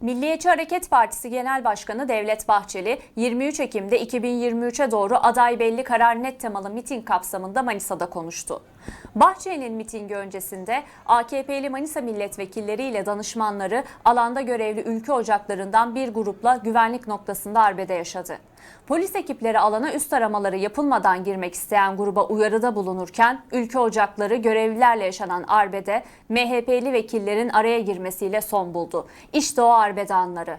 Milliyetçi Hareket Partisi Genel Başkanı Devlet Bahçeli, 23 Ekim'de 2023'e doğru aday belli karar net temalı miting kapsamında Manisa'da konuştu. Bahçeli'nin mitingi öncesinde AKP'li Manisa milletvekilleriyle danışmanları alanda görevli ülke ocaklarından bir grupla güvenlik noktasında arbede yaşadı. Polis ekipleri alana üst aramaları yapılmadan girmek isteyen gruba uyarıda bulunurken ülke ocakları görevlilerle yaşanan arbede MHP'li vekillerin araya girmesiyle son buldu. İşte o arbede anları.